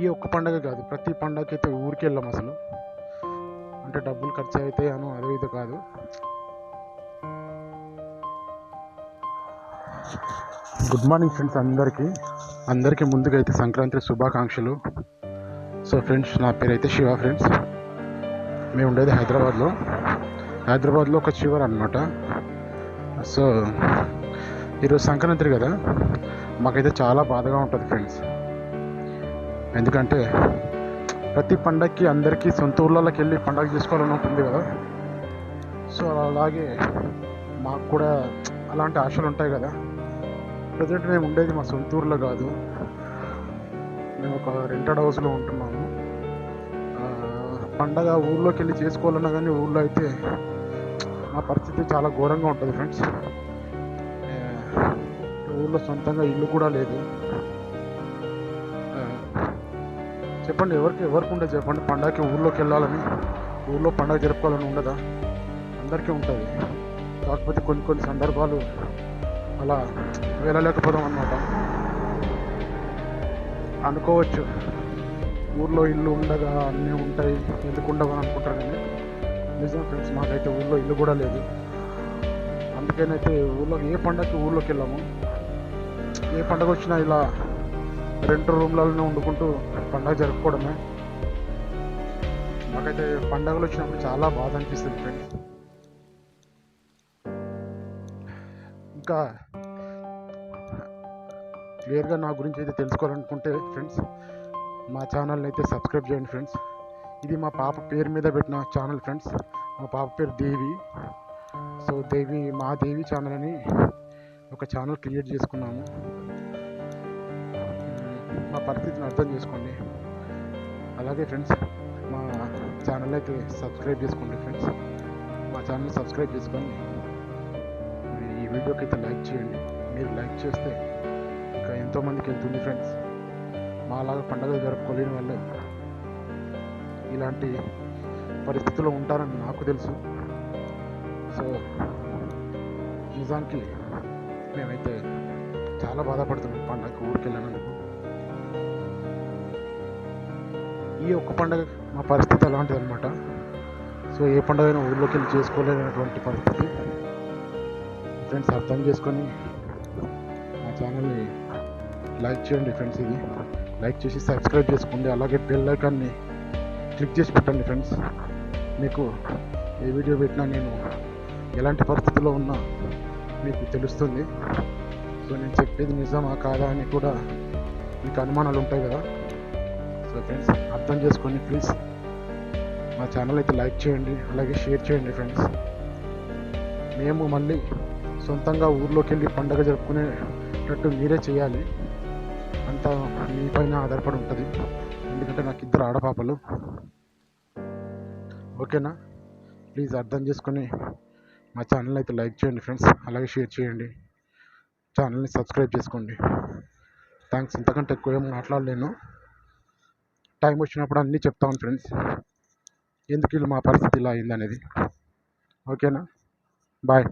ఈ ఒక్క పండగ కాదు ప్రతి పండగకి అయితే ఊరికి వెళ్ళాం అసలు. అంటే డబ్బులు ఖర్చు అవుతాయి అను అదే ఇది కాదు. గుడ్ మార్నింగ్ ఫ్రెండ్స్ అందరికీ. అందరికీ ముందుగా అయితే సంక్రాంతి శుభాకాంక్షలు. సో ఫ్రెండ్స్ నా పేరు అయితే శివ ఫ్రెండ్స్ మేము ఉండేది హైదరాబాద్లో. హైదరాబాద్లో ఒక చివర్ అనమాట సో ఈరోజు సంక్రాంతి కదా. మాకైతే చాలా బాధగా ఉంటుంది ఫ్రెండ్స్ ఎందుకంటే ప్రతి పండగకి అందరికీ సొంత ఊళ్ళలోకి వెళ్ళి పండగ చేసుకోవాలని ఉంటుంది కదా. సో అలాగే మాకు కూడా అలాంటి ఆశలు ఉంటాయి కదా. ప్రజెంట్ మేము ఉండేది మా సొంత ఊర్లో కాదు. మేము ఒక రెంటెడ్ హౌస్లో ఉంటున్నాము. పండగ ఊళ్ళోకి వెళ్ళి చేసుకోవాలన్నా కానీ ఊళ్ళో అయితే మా పరిస్థితి చాలా ఘోరంగా ఉంటుంది ఫ్రెండ్స్. ఊళ్ళో సొంతంగా ఇల్లు కూడా లేదు. చెప్పండి ఎవరికి ఎవరికి ఉండదు చెప్పండి. పండగకి ఊర్లోకి వెళ్ళాలని ఊళ్ళో పండగ జరుపుకోవాలని ఉండదా? అందరికీ ఉంటుంది. కాకపోతే కొన్ని కొన్ని సందర్భాలు అలా వెళ్ళలేకపోదాం అన్నమాట. అనుకోవచ్చు. ఊర్లో ఇల్లు ఉండగా అన్నీ ఉంటాయి ఎందుకు ఉండవు అని అనుకుంటారు కానీ నిజం ఫ్రెండ్స్ మాకైతే ఊళ్ళో ఇల్లు కూడా లేదు. అందుకనైతే ఊళ్ళో ఏ పండగకి ఊళ్ళోకి వెళ్ళాము? ఏ పండగ వచ్చినా ఇలా రెండు రూమ్లలోనే వండుకుంటూ పండగ జరుపుకోవడమే. నాకైతే పండగలు వచ్చినప్పుడు చాలా బాధ అనిపిస్తుంది ఫ్రెండ్స్. ఇంకా క్లియర్గా నా గురించి అయితే తెలుసుకోవాలనుకుంటే ఫ్రెండ్స్ మా ఛానల్ని అయితే సబ్స్క్రైబ్ చేయండి ఫ్రెండ్స్. ఇది మా పాప పేరు మీద పెట్టిన ఛానల్ ఫ్రెండ్స్. మా పాప పేరు దేవి. సో దేవి మా దేవి ఛానల్ అని ఒక ఛానల్ క్రియేట్ చేసుకున్నాము. మా పరిస్థితిని అర్థం చేసుకోండి. అలాగే ఫ్రెండ్స్ మా ఛానల్ అయితే సబ్స్క్రైబ్ చేసుకోండి ఫ్రెండ్స్ మా ఛానల్ సబ్స్క్రైబ్ చేసుకొని ఈ వీడియోకి అయితే లైక్ చేయండి. మీరు లైక్ చేస్తే ఇంకా ఎంతోమందికి వెళ్తుంది ఫ్రెండ్స్ మాలాగా పండగలు జరుపుకోలేని వాళ్ళు ఇలాంటి పరిస్థితుల్లో ఉంటారని నాకు తెలుసు. సో నిజానికి మేమైతే చాలా బాధపడుతున్నాం పండగకి ఊరికి వెళ్ళినందుకు ఈ ఒక్క పండుగ మా పరిస్థితి అలాంటిది అనమాట సో ఏ పండుగ అయినా ఊళ్ళోకి వెళ్ళి చేసుకోలేనటువంటి పరిస్థితి. ఫ్రెండ్స్ అర్థం చేసుకొని మా ఛానల్ని లైక్ చేయండి ఫ్రెండ్స్ ఇది. లైక్ చేసి సబ్స్క్రైబ్ చేసుకోండి. అలాగే బెల్ ఐకాన్ని క్లిక్ చేసి పెట్టండి ఫ్రెండ్స్. మీకు ఏ వీడియో పెట్టినా నేను ఎలాంటి పరిస్థితుల్లో ఉన్నా మీకు తెలుస్తుంది. సో నేను చెప్పేది నిజమా కాదా అని కూడా మీకు అనుమానాలు ఉంటాయి కదా. సో ఫ్రెండ్స్ అర్థం చేసుకొని ప్లీజ్ మా ఛానల్ అయితే లైక్ చేయండి అలాగే షేర్ చేయండి ఫ్రెండ్స్ మేము మళ్ళీ సొంతంగా ఊర్లోకి వెళ్ళి పండగ జరుపుకునేటట్టు మీరే చేయాలి. అంతా మీ పైన ఆధారపడి ఉంటుంది. ఎందుకంటే నాకు ఇద్దరు ఆడపాపలు. ఓకేనా? ప్లీజ్ అర్థం చేసుకొని మా ఛానల్ అయితే లైక్ చేయండి ఫ్రెండ్స్ అలాగే షేర్ చేయండి. ఛానల్ని సబ్స్క్రైబ్ చేసుకోండి. థ్యాంక్స్ ఇంతకంటే ఎక్కువ ఏం మాట్లాడలేను. టైం వచ్చినప్పుడు అన్నీ చెప్తాను ఫ్రెండ్స్. ఎందుకు ఇలా మా పరిస్థితి ఇలా అయిందనేది. ఓకేనా? బాయ్.